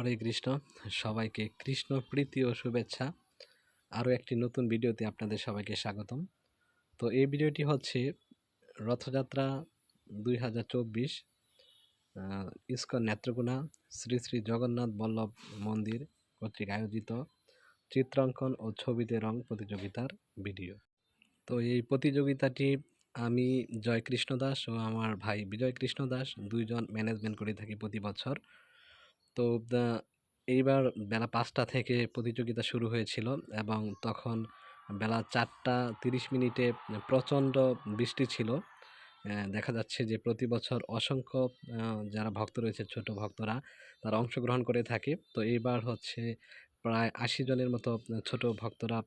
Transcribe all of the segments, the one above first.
হরে কৃষ্ণ। সবাইকে কৃষ্ণ প্রীতি ও শুভেচ্ছা। আরও একটি নতুন ভিডিওতে আপনাদের সবাইকে স্বাগতম। তো এই ভিডিওটি হচ্ছে রথযাত্রা দুই হাজার চব্বিশ ইস্কন নেত্রকোনা শ্রী শ্রী জগন্নাথ বল্লভ মন্দির কর্তৃক আয়োজিত চিত্রাঙ্কন ও ছবিতে রং প্রতিযোগিতার ভিডিও। তো এই প্রতিযোগিতাটি আমি জয় কৃষ্ণ দাস ও আমার ভাই বিজয় কৃষ্ণ দাস দুইজন ম্যানেজমেন্ট করে থাকি প্রতি বছর। তো এইবার বেলা পাঁচটা থেকে প্রতিযোগিতা শুরু হয়েছিল এবং তখন বেলা চারটা তিরিশ মিনিটে প্রচণ্ড বৃষ্টি ছিল। দেখা যাচ্ছে যে প্রতি বছর অসংখ্য যারা ভক্ত রয়েছে, ছোট ভক্তরা, তারা অংশগ্রহণ করে থাকে। তো এইবার হচ্ছে প্রায় আশি জনের মতো ছোট ভক্তরা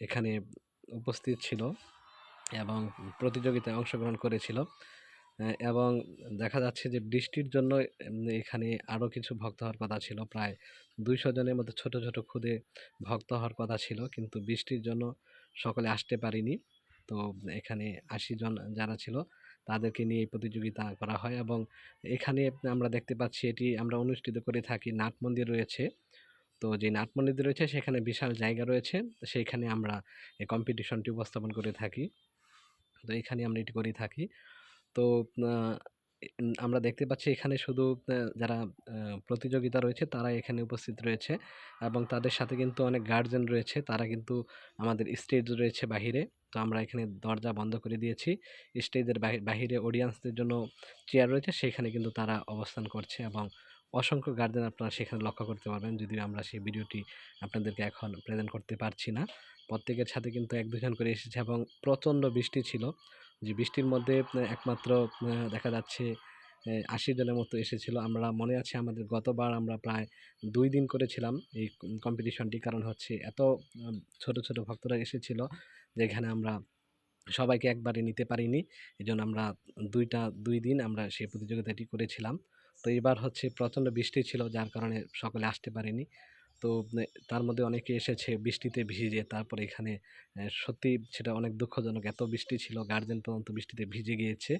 এখানে উপস্থিত ছিল এবং প্রতিযোগিতায় অংশগ্রহণ করেছিল। এবং দেখা যাচ্ছে যে বৃষ্টির জন্য এখানে আরও কিছু ভক্ত হওয়ার কথা ছিল। প্রায় দুইশো জনের মতো ছোট ছোট খুদে ভক্ত হওয়ার কথা ছিল, কিন্তু বৃষ্টির জন্য সকলে আসতে পারিনি। তো, এখানে আশি জন যারা ছিল, তাদেরকে নিয়ে এই প্রতিযোগিতা করা হয় এবং এখানে আমরা দেখতে পাচ্ছি এটি আমরা অনুষ্ঠিত করে থাকি নাট মন্দির রয়েছে। তো, যে নাট মন্দির রয়েছে, সেখানে বিশাল জায়গা রয়েছে। সেইখানে আমরা এই কম্পিটিশনটি উপস্থাপন করে থাকি। তো, এখানে আমরা এটি করে থাকি। তো আমরা দেখতে পাচ্ছি এখানে শুধু যারা প্রতিযোগিতা রয়েছে তারা এখানে উপস্থিত রয়েছে এবং তাদের সাথে কিন্তু অনেক গার্জেন রয়েছে। তারা কিন্তু আমাদের স্টেজ রয়েছে বাহিরে। তো আমরা এখানে দরজা বন্ধ করে দিয়েছি। স্টেজের বাহিরে অডিয়েন্সদের জন্য চেয়ার রয়েছে। সেখানে কিন্তু তারা অবস্থান করছে এবং অসংখ্য গার্জেন আপনারা সেখানে লক্ষ্য করতে পারবেন। যদিও আমরা সেই ভিডিওটি আপনাদেরকে এখন প্রেজেন্ট করতে পারছি না। প্রত্যেকের সাথে কিন্তু এক দুজন করে এসেছে এবং প্রচণ্ড বৃষ্টি ছিল। যে বৃষ্টির মধ্যে একমাত্র দেখা যাচ্ছে আশি জনের মতো এসেছিল। আমরা মনে আছে আমাদের গতবার আমরা প্রায় দুই দিন করেছিলাম এই কম্পিটিশনটি। কারণ হচ্ছে এত ছোট ছোট ভক্তরা এসেছিল যেখানে আমরা সবাইকে একবারে নিতে পারিনি। এই আমরা দুইটা, দুই দিন আমরা সেই প্রতিযোগিতাটি করেছিলাম। তো এবার হচ্ছে প্রচণ্ড বৃষ্টি ছিল, যার কারণে সকলে আসতে পারেনি। তো তার মধ্যে অনেকে এসেছে বৃষ্টিতে ভিজে, তারপর এখানে সত্যি সেটা অনেক দুঃখজনক। এত বৃষ্টি ছিল, গার্জেন পর্যন্ত বৃষ্টিতে ভিজে গিয়েছে।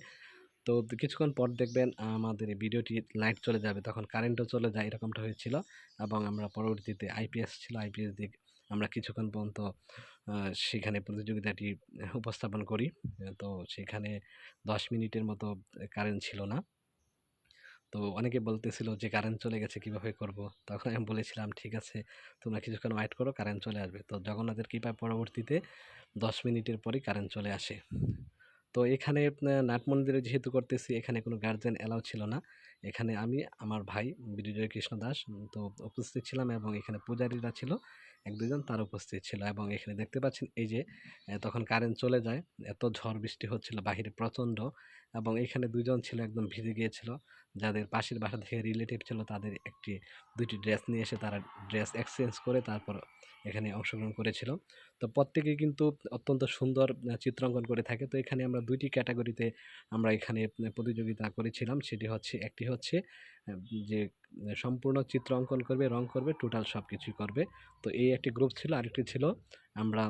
তো কিছুক্ষণ পর দেখবেন আমাদের ভিডিওটি লাইট চলে যাবে, তখন কারেন্টও চলে যায়, এরকমটা হয়েছিল এবং আমরা পরবর্তীতে আইপিএস ছিল আইপিএস দিক আমরা কিছুক্ষণ পর্যন্ত সেখানে প্রতিযোগিতাটি উপস্থাপন করি। তো সেখানে দশ মিনিটের মতো কারেন্ট ছিল না। তো অনেকে বলতেছিল যে, কারেন্ট চলে গেছে, কীভাবে করব? তখন আমি বলেছিলাম, ঠিক আছে, তোমরা কিছুক্ষণ ওয়েট করো, কারেন্ট চলে আসবে। তো জগন্নাথের কৃপায় পরবর্তীতে দশ মিনিটের পরই কারেন্ট চলে আসে। তো এখানে নাট মন্দিরে যেহেতু করতেছি, এখানে কোনো গার্জেন এলাও ছিল না। এখানে আমি, আমার ভাই বিজয় কৃষ্ণ দাস, তো উপস্থিত ছিলাম এবং এখানে পূজারীরা ছিল। এক দুজন তার উপস্থিত ছিল এবং এখানে দেখতে পাচ্ছেন এই যে তখন কারেন্ট চলে যায়, এত ঝড় বৃষ্টি হচ্ছিল বাহিরে প্রচণ্ড এবং এখানে দুজন ছিল একদম ভিজে গিয়েছিল, যাদের পাশের বাসা থেকে রিলেটিভ ছিল তাদের একটি দুটি ড্রেস নিয়ে এসে তারা ড্রেস এক্সচেঞ্জ করে তারপর এখানে অংশগ্রহণ করেছিল। তো প্রত্যেকে কিন্তু অত্যন্ত সুন্দর চিত্রাঙ্কন করে থাকে। তো এখানে আমরা দুইটি ক্যাটাগরিতে আমরা এখানে প্রতিযোগিতা করেছিলাম। সেটি হচ্ছে, একটি হচ্ছে যে সম্পূর্ণ চিত্র অঙ্কন করবে, রং করবে টোটাল সব কিছুই করবে। তো এই একটি গ্রুপ ছিল। আরেকটি ছিল, আমরা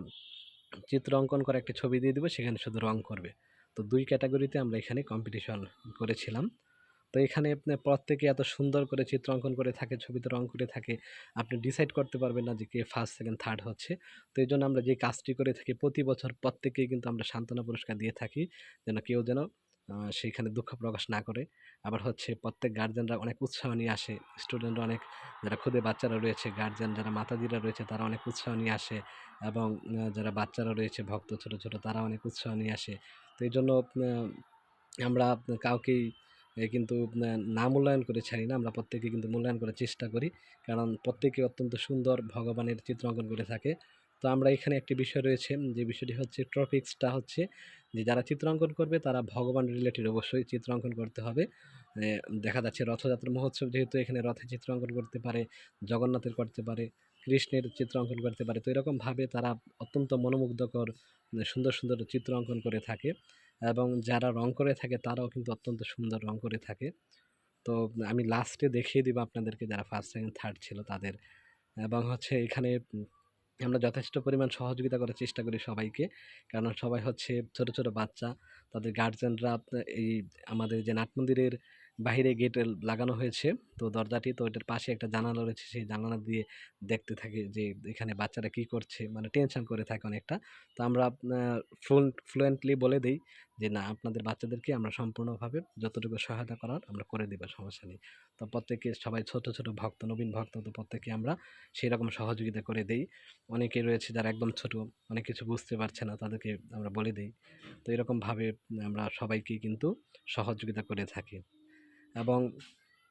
চিত্র অঙ্কন করে একটি ছবি দিয়ে দেবো, সেখানে শুধু রং করবে। তো দুই ক্যাটাগরিতে আমরা এখানে কম্পিটিশন করেছিলাম। তো এখানে প্রত্যেকে এত সুন্দর করে চিত্র অঙ্কন করে থাকে ছবিতে রং করে থাকে, আপনি ডিসাইড করতে পারবেন না যে কে ফার্স্ট সেকেন্ড থার্ড হচ্ছে। তো এই জন্য আমরা যে কাজটি করে থাকি প্রতি বছর প্রত্যেকেই কিন্তু আমরা সান্ত্বনা পুরস্কার দিয়ে থাকি, যেন কেউ যেন সেইখানে দুঃখ প্রকাশ না করে। আবার হচ্ছে প্রত্যেক গার্জেনরা অনেক উৎসাহ নিয়ে আসে স্টুডেন্টরা অনেক, যারা খুদে বাচ্চারা রয়েছে গার্জেন যারা মাতাদিরা রয়েছে, তারা অনেক উৎসাহ নিয়ে আসে এবং যারা বাচ্চারা রয়েছে, ভক্ত ছোট ছোট, তারা অনেক উৎসাহ নিয়ে আসে। তো এই জন্য আমরা কাউকেই কিন্তু, না মূল্যায়ন করে ছাড়ি না। আমরা প্রত্যেকে কিন্তু মূল্যায়ন করার চেষ্টা করি। কারণ প্রত্যেকে অত্যন্ত সুন্দর ভগবানের চিত্র অঙ্কন করে থাকে। তো আমরা এখানে একটি বিষয় রয়েছে, যে বিষয়টি হচ্ছে টপিক্সটা হচ্ছে, যে যারা চিত্রাঙ্কন করবে, তারা ভগবান রিলেটেড অবশ্যই চিত্রাঙ্কন করতে হবে। দেখা যাচ্ছে রথযাত্রা মহোৎসব যেহেতু এখানে রথে চিত্রাঙ্কন করতে পারে, জগন্নাথের করতে পারে, কৃষ্ণের চিত্র অঙ্কন করতে পারে, তো এরকমভাবে তারা অত্যন্ত মনোমুগ্ধকর, সুন্দর সুন্দর চিত্র অঙ্কন করে থাকে। এবং যারা রং করে থাকে, তারাও কিন্তু অত্যন্ত সুন্দর রং করে থাকে। তো আমি লাস্টে দেখিয়ে দিব আপনাদেরকে যারা ফার্স্ট সেকেন্ড থার্ড ছিল তাদের। এবং হচ্ছে এখানে আমরা যথেষ্ট পরিমাণ সহযোগিতা করার চেষ্টা করি সবাইকে। কারণ সবাই হচ্ছে ছোট ছোট বাচ্চা। তাদের গার্জেনরা এই আমাদের যে নাট মন্দিরের বাহিরে গেট লাগানো হয়েছে। তো দরজাটি, তো এটার পাশে একটা জানালা রয়েছে, সেই জানালা দিয়ে দেখতে থাকি যে এখানে বাচ্চারা কি করছে মানে টেনশন করে থাকে অনেকটা। তো আমরা ফ্লুয়েন্টলি বলে দিই যে, না, আপনাদের বাচ্চাদেরকে আমরা সম্পূর্ণভাবে যতটুকু সহায়তা করার, আমরা করে দেবো, সমস্যা নেই। তো প্রত্যেকে সবাই ছোট ছোট ভক্ত, নবীন ভক্ত, তো প্রত্যেকে আমরা সেই রকম সহযোগিতা করে দেই। অনেকে রয়েছে যারা একদম ছোট, অনেক কিছু বুঝতে পারছে না, তাদেরকে আমরা বলে দিই। তো এরকমভাবে আমরা সবাইকে কিন্তু সহযোগিতা করে থাকি। এবং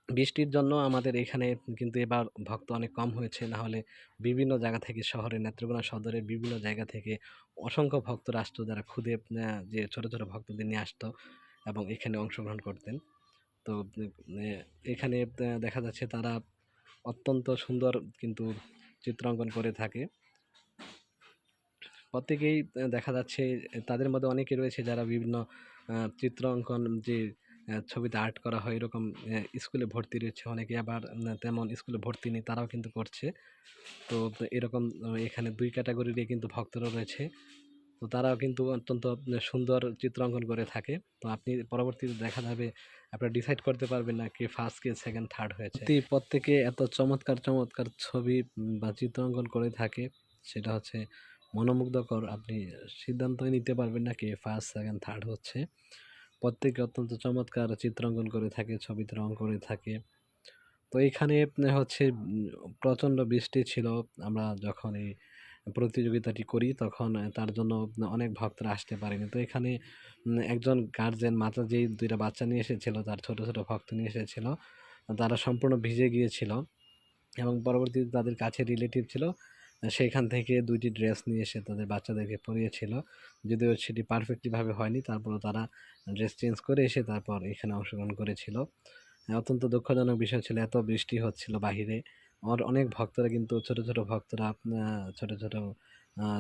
বৃষ্টির জন্য আমাদের এখানে কিন্তু এবার ভক্ত অনেক কম হয়েছে। না হলে বিভিন্ন জায়গা থেকে শহরের নেত্রকোনা সদরের বিভিন্ন জায়গা থেকে অসংখ্য ভক্তরা আসতো যারা খুদে যে ছোট ছোট ভক্তদের নিয়ে আসতো এবং এখানে অংশগ্রহণ করতেন। তো এখানে দেখা যাচ্ছে তারা অত্যন্ত সুন্দর কিন্তু চিত্রাঙ্কন করে থাকে। প্রত্যেকেই দেখা যাচ্ছে তাদের মধ্যে অনেকে রয়েছে যারা বিভিন্ন আহ, চিত্র অঙ্কন যে ছবিতে আর্ট করা হয় এরকম স্কুলে ভর্তি রয়েছে অনেকে আবার তেমন স্কুলে ভর্তি নেই, তারাও কিন্তু করছে। তো এরকম এখানে দুই ক্যাটাগরিরই কিন্তু ভক্তরা রয়েছে। তো তারাও কিন্তু অত্যন্ত সুন্দর চিত্র অঙ্কন করে থাকে। তো আপনি পরবর্তীতে দেখা যাবে, আপনারা ডিসাইড করতে পারবেন না কে ফার্স্ট কে সেকেন্ড থার্ড হয়েছে। প্রত্যেকে এত চমৎকার চমৎকার ছবি বা চিত্র অঙ্কন করে থাকে, সেটা হচ্ছে মনোমুগ্ধকর। আপনি সিদ্ধান্তই নিতে পারবেন না কে ফার্স্ট সেকেন্ড থার্ড হচ্ছে। প্রত্যেকে অত্যন্ত চমৎকার চিত্রাঙ্কন করে থাকে ছবিতে রং করে থাকে। তো এখানে হচ্ছে প্রচণ্ড বৃষ্টি ছিল। আমরা যখন এই প্রতিযোগিতাটি করি, তখন তার জন্য অনেক ভক্তরা আসতে পারেনি। তো এখানে একজন গার্জেন মাতা যেই দুইটা বাচ্চা নিয়ে এসেছিল, তার ছোট ছোট ভক্ত নিয়ে এসেছিল, তারা সম্পূর্ণ ভিজে গিয়েছিল এবং পরবর্তীতে তাদের কাছে রিলেটিভ ছিল। সেইখান থেকে দুইটি ড্রেস নিয়ে এসে তাদের বাচ্চাদেরকে পরিয়েছিল। যদিও সেটি পারফেক্টলিভাবে হয়নি, তারপরও তারা ড্রেস চেঞ্জ করে এসে তারপর এখানে অংশগ্রহণ করেছিল। অত্যন্ত দুঃখজনক বিষয় ছিল, এত বৃষ্টি হচ্ছিল বাহিরে। আর অনেক ভক্তরা কিন্তু, ছোট ছোট ভক্তরা ছোট ছোট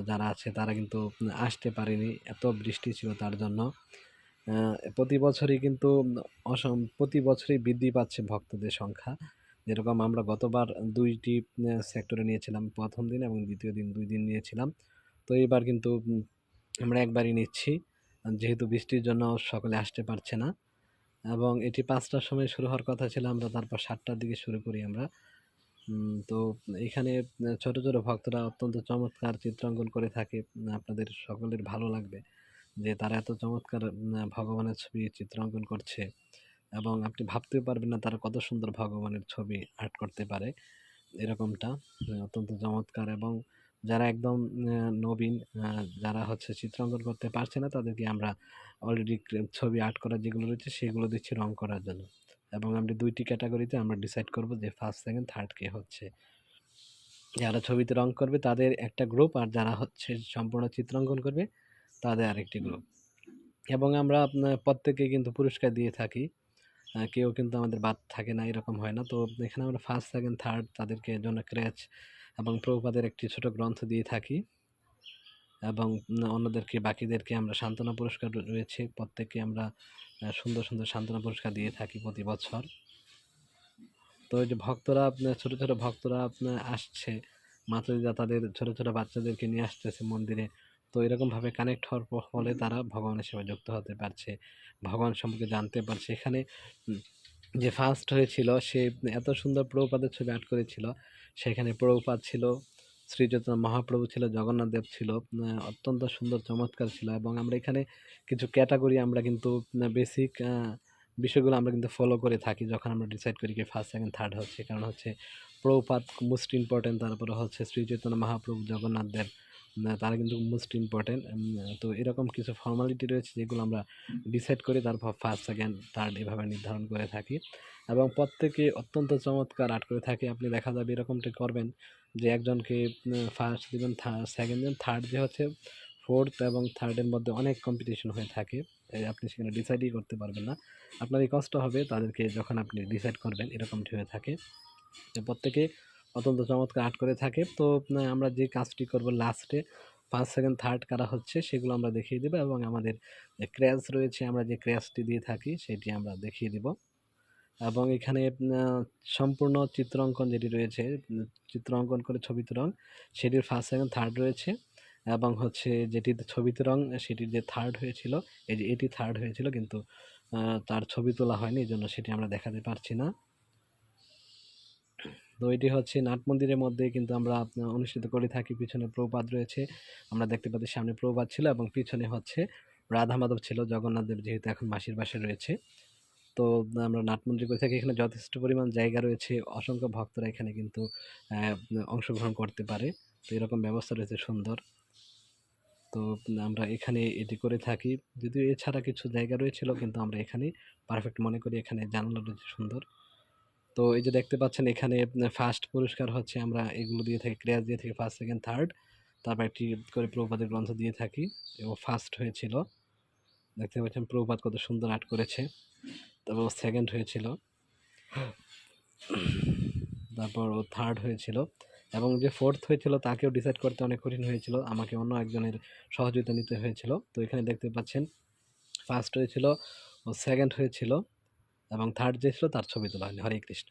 যারা আছে তারা কিন্তু আসতে পারেনি, এত বৃষ্টি ছিল তার জন্য। প্রতি বছরই কিন্তু অসম, প্রতি বছরই বৃদ্ধি পাচ্ছে ভক্তদের সংখ্যা। যেরকম আমরা গতবার দুইটি সেক্টরে নিয়েছিলাম, প্রথম দিন এবং দ্বিতীয় দিন দুই দিন নিয়েছিলাম। তো এবার কিন্তু আমরা একবারই নিচ্ছি। যেহেতু বৃষ্টির জন্য সকলে আসতে পারছে না এবং এটি পাঁচটার সময় শুরু হওয়ার কথা ছিল, আমরা তারপর সাতটার দিকে শুরু করি আমরা। তো এখানে ছোট ছোট ভক্তরা অত্যন্ত চমৎকার চিত্রাঙ্কন করে থাকে। আপনাদের সকলের ভালো লাগবে যে তারা এত চমৎকার ভগবানের ছবি চিত্রাঙ্কন করছে। এবং আপনি ভাবতেও পারবেন না তারা কত সুন্দর ভগবানের ছবি আর্ট করতে পারে। এরকমটা অত্যন্ত চমৎকার এবং যারা একদম নবীন যারা হচ্ছে চিত্রাঙ্কন করতে পারছে না, তাদেরকে আমরা অলরেডি ছবি আর্ট করার যেগুলো রয়েছে, সেগুলো দিচ্ছি রং করার জন্য। এবং আমরা দুইটি ক্যাটাগরিতে আমরা ডিসাইড করব যে ফার্স্ট সেকেন্ড থার্ড কে হচ্ছে। যারা ছবিতে রং করবে, তাদের একটা গ্রুপ আর যারা হচ্ছে সম্পূর্ণ চিত্রাঙ্কন করবে, তাদের আরেকটি গ্রুপ এবং আমরা প্রত্যেকে কিন্তু পুরস্কার দিয়ে থাকি। কেউ কিন্তু আমাদের বাদ থাকে না, এরকম হয় না। তো এখানে আমরা ফার্স্ট সেকেন্ড থার্ড তাদেরকে জন্য ক্র্যাচ এবং প্রভুপাদের একটি ছোট গ্রন্থ দিয়ে থাকি এবং অন্যদেরকে, বাকিদেরকে আমরা সান্ত্বনা পুরস্কার রয়েছে। প্রত্যেককে আমরা সুন্দর সুন্দর সান্ত্বনা পুরস্কার দিয়ে থাকি প্রতি বছর। তো ওই যে ভক্তরা ছোট ছোট ভক্তরা আসছে মাতাদিদা তাদের ছোট ছোট বাচ্চাদেরকে নিয়ে আসতেছে মন্দিরে। তো এরকমভাবে কানেক্ট হওয়ার ফলে তারা ভগবানের সেবা যুক্ত হতে পারছে। ভগবান সম্পর্কে জানতে পারছে। এখানে যে ফার্স্ট হয়েছিল, সে এত সুন্দর প্রভুপাদের ছবি আর্ট করেছিল। সেখানে প্রভুপাদ ছিল শ্রী চৈতন্য মহাপ্রভু ছিল, জগন্নাথ দেব ছিল অত্যন্ত সুন্দর, চমৎকার ছিল এবং আমরা এখানে কিছু ক্যাটাগরি আমরা কিন্তু বেসিক বিষয়গুলো আমরা কিন্তু ফলো করে থাকি যখন আমরা ডিসাইড করি কি ফার্স্ট সেকেন্ড থার্ড হচ্ছে। কারণ হচ্ছে প্রভুপাত মোস্ট ইম্পর্টেন্ট তারপরে হচ্ছে শ্রী চৈতন্য মহাপ্রভু, জগন্নাথ দেব। তারা কিন্তু মোস্ট ইম্পর্টেন্ট তো এরকম কিছু ফর্মালিটি রয়েছে যেগুলো আমরা ডিসাইড করি, তারপর ফার্স্ট সেকেন্ড থার্ড এভাবে নির্ধারণ করে থাকি। এবং প্রত্যেকে অত্যন্ত চমৎকার আর্ট করে থাকে। আপনি দেখা যাবে এরকমটা করবেন যে একজনকে ফার্স্ট দেবেন সেকেন্ড দেন থার্ড যে হচ্ছে ফোর্থ এবং থার্ডের মধ্যে অনেক কম্পিটিশন হয়ে থাকে। আপনি সেখানে ডিসাইডই করতে পারবেন না। আপনারই কষ্ট হবে তাদেরকে যখন আপনি ডিসাইড করবেন, এরকমটি হয়ে থাকে। প্রত্যেকে অত্যন্ত চমৎকার আর্ট করে থাকে। তো আমরা যে কাজটি করব লাস্টে ফার্স্ট সেকেন্ড থার্ড কারা হচ্ছে সেগুলো আমরা দেখিয়ে দেবো এবং আমাদের ক্র্যাশ রয়েছে, আমরা যে ক্র্যাশটি দিয়ে থাকি সেটি আমরা দেখিয়ে দিব। এবং এখানে সম্পূর্ণ চিত্র অঙ্কন যেটি রয়েছে চিত্র অঙ্কন করে ছবিতে রং, সেটির ফার্স্ট সেকেন্ড থার্ড রয়েছে এবং হচ্ছে যেটি ছবিতে রং, সেটির যে থার্ড হয়েছিল, এই যে এটি থার্ড হয়েছিল কিন্তু তার ছবি তোলা হয়নি, এই জন্য সেটি আমরা দেখাতে পারছি না। তো এটি হচ্ছে নাট মন্দিরের মধ্যে কিন্তু আমরা অনুষ্ঠিত করে থাকি। পিছনে প্রপাত রয়েছে। আমরা দেখতে পাচ্ছি সামনে প্রপাত ছিল এবং পিছনে হচ্ছে রাধা মাধব ছিল, জগন্নাথ দেব যেহেতু এখন মাসির বাসে রয়েছে। তো আমরা নাট মন্দির করে থাকি। এখানে যথেষ্ট পরিমাণ জায়গা রয়েছে। অসংখ্য ভক্তরা এখানে কিন্তু অংশগ্রহণ করতে পারে। তো এরকম ব্যবস্থা রয়েছে সুন্দর। তো আমরা এখানে এটি করে থাকি। যদিও এছাড়া কিছু জায়গা রয়েছিল, কিন্তু আমরা এখানে পারফেক্ট মনে করি। এখানে জানালা রয়েছে সুন্দর। তো এই যে দেখতে পাচ্ছেন এখানে ফার্স্ট পুরস্কার হচ্ছে আমরা এগুলো দিয়ে থাকি, ক্রেয়াস দিয়ে থাকি ফার্স্ট সেকেন্ড থার্ড তারপর একটি করে প্রভুপাতের গ্রন্থ দিয়ে থাকি, এবং ফার্স্ট হয়েছিল। দেখতে পাচ্ছেন প্রভুপাত কত সুন্দর আর্ট করেছে, তারপর সেকেন্ড হয়েছিল। তারপর ও থার্ড হয়েছিল, এবং যে ফোর্থ হয়েছিল তাকেও ডিসাইড করতে অনেক কঠিন হয়েছিল, আমাকে অন্য একজনের সহযোগিতা নিতে হয়েছিল। তো এখানে দেখতে পাচ্ছেন ফার্স্ট হয়েছিল ও সেকেন্ড হয়েছিল। এবং থার্ড যে ছিল তার ছবি তোলা হয়নি হরে কৃষ্ণ।